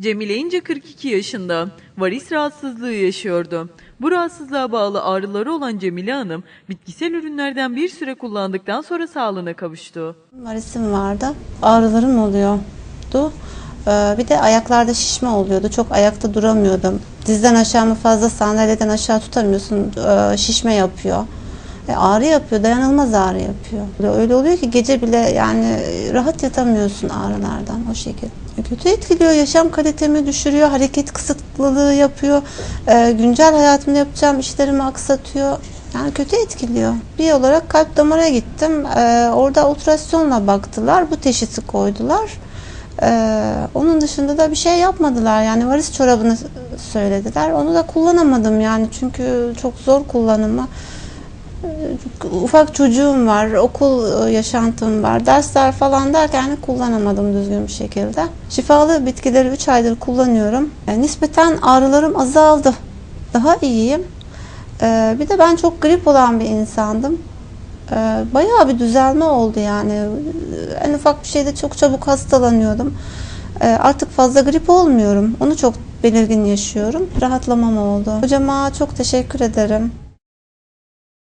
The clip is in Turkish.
Cemile İnce 42 yaşında. Varis rahatsızlığı yaşıyordu. Bu rahatsızlığa bağlı ağrıları olan Cemile Hanım, bitkisel ürünlerden bir süre kullandıktan sonra sağlığına kavuştu. Varisim vardı. Ağrılarım oluyordu. Ee, Bir de ayaklarda şişme oluyordu. Çok ayakta duramıyordum. Dizden aşağımı fazla sandalyeden aşağı tutamıyorsun. Ee, Şişme yapıyor. E, Ağrı yapıyor. Dayanılmaz ağrı yapıyor. Öyle oluyor ki gece bile yani rahat yatamıyorsun ağrılardan o şekilde. E, Kötü etkiliyor. Yaşam kalitemi düşürüyor. Hareket kısıtlılığı yapıyor. Ee, Güncel hayatımda yapacağım işlerimi aksatıyor. Yani kötü etkiliyor. Bir olarak kalp damara gittim. Ee, orada ultrasyonla baktılar. Bu teşhisi koydular. Ee, onun dışında da bir şey yapmadılar. Yani varis çorabını söylediler. Onu da kullanamadım yani çünkü çok zor kullanımı. Ufak çocuğum var, okul e, yaşantım var, dersler falan derken kullanamadım düzgün bir şekilde. Şifalı bitkileri 3 aydır kullanıyorum. E, nispeten ağrılarım azaldı. Daha iyiyim. Ee, bir de ben çok grip olan bir insandım. Bayağı bir düzelme oldu yani. En ufak bir şeyde çok çabuk hastalanıyordum. Ee, artık fazla grip olmuyorum. Onu çok belirgin yaşıyorum. Rahatlamam oldu. Hocama çok teşekkür ederim.